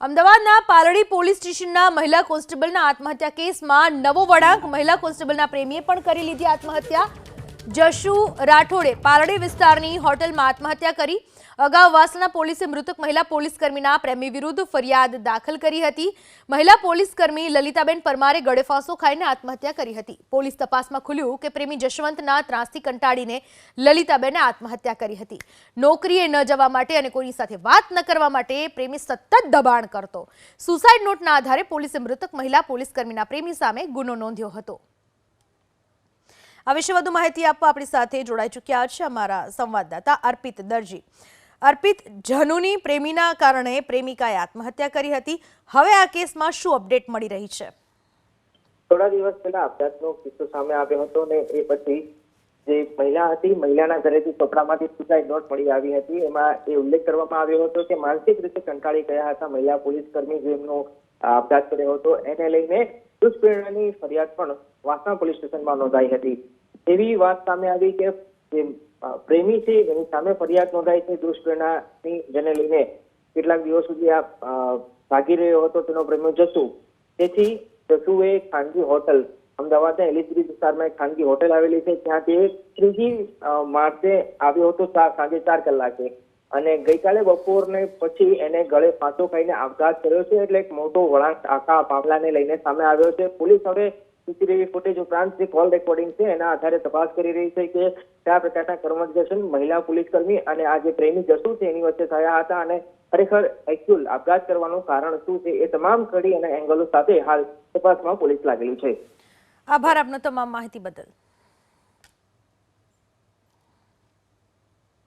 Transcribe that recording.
અમદાવાદના પાલડી પોલીસ સ્ટેશનના મહિલા કોન્સ્ટેબલના આત્મહત્યા કેસમાં નવો વળાંક મહિલા કોન્સ્ટેબલના પ્રેમીએ પણ કરી લીધી આત્મહત્યા. જશુ રાઠોડે પાલડી વિસ્તારની હોટલમાં આત્મહત્યા કરી. અગાઉ વાસણા પોલીસે મૃતક મહિલા પોલીસકર્મીના પ્રેમી વિરુદ્ધ ફરિયાદ દાખલ કરી હતી. મહિલા પોલીસકર્મી લલિતાબેન પરમારે ગળેફાંસો ખાઈને આત્મહત્યા કરી હતી. પોલીસ તપાસમાં ખુલ્યું કે પ્રેમી જશવંતના ત્રાસથી કંટાળીને લલિતાબેને આત્મહત્યા કરી હતી. નોકરીએ ન જવા માટે અને કોઈની સાથે વાત ન કરવા માટે પ્રેમી સતત દબાણ કરતો. સુસાઇડ નોટના આધારે પોલીસે મૃતક મહિલા પોલીસકર્મીના પ્રેમી સામે ગુનો નોંધ્યો હતો. આ વિશે વધુ માહિતી આપવા આપણી સાથે જોડાઈ ચૂક્યા છે અમારા સંવાદદાતા અર્પિત દરજી. અર્પિત, જનુની પ્રેમીના કારણે પ્રેમિકાએ આત્મહત્યા કરી હતી. હવે આ કેસમાં શું અપડેટ મળી રહી છે? થોડા દિવસ પહેલા અપઘાતનો કિસ્સો સામે આવ્યો હતો ને એ પછી જે મહિલા હતી મહિલાના ઘરેથી ચોપડામાંથી સુસાઇડ નોટ મળી આવી હતી. એમાં એ ઉલ્લેખ કરવામાં આવ્યો હતો કે માનસિક રીતે કંટાળી ગયા હતા મહિલા પોલીસ કર્મી જેમનો અ, અપઘાત કર્યો હતો. એને લઈને દુષ્પ્રેરણાની ફરિયાદ પણ વાસણા પોલીસ સ્ટેશનમાં નોંધાઈ હતી. એવી વાત સામે આવી કે જે પ્રેમી છે એની સામે ફરિયાદ નોંધાઈ છે દુષ્પ્રેરણાની જેને લઈને કેટલાક દિવસ સુધી આ ભાગી રહ્યો હતો તેનો પ્રેમી જસુ તેથી જસુએ ખાનગી હોટલ અમદાવાદના એલિસબ્રિજ વિસ્તારમાં એક ખાનગી હોટેલ આવેલી છે. ત્યાં તે ત્રીજી માર્ચે આવ્યો હતો સાંજે ચાર કલાકે. અને ગઈકાલે બપોરને પછી એને ગળે ફાંસો ખાઈને આપઘાત કર્યો છે એટલે એક મોટો વળાંક આખા મામલાને લઈને સામે આવ્યો છે. પોલીસ હવે સીસીટીવી ફૂટેજ ઉપરાંત જે કોલ રેકોર્ડિંગ છે એના આધારે તપાસ કરી રહી છે કે કયા પ્રકારના કન્વર્ઝેશન મહિલા પોલીસકર્મી અને આ જે પ્રેમી જસુ છે એની વચ્ચે થયા હતા અને ખરેખર એક્ચ્યુઅલ આપઘાત કરવાનું કારણ શું છે એ તમામ કડી અને એંગલો સાથે હાલ તપાસમાં પોલીસ લાગેલી છે. આભાર આપનો તમામ માહિતી બદલ.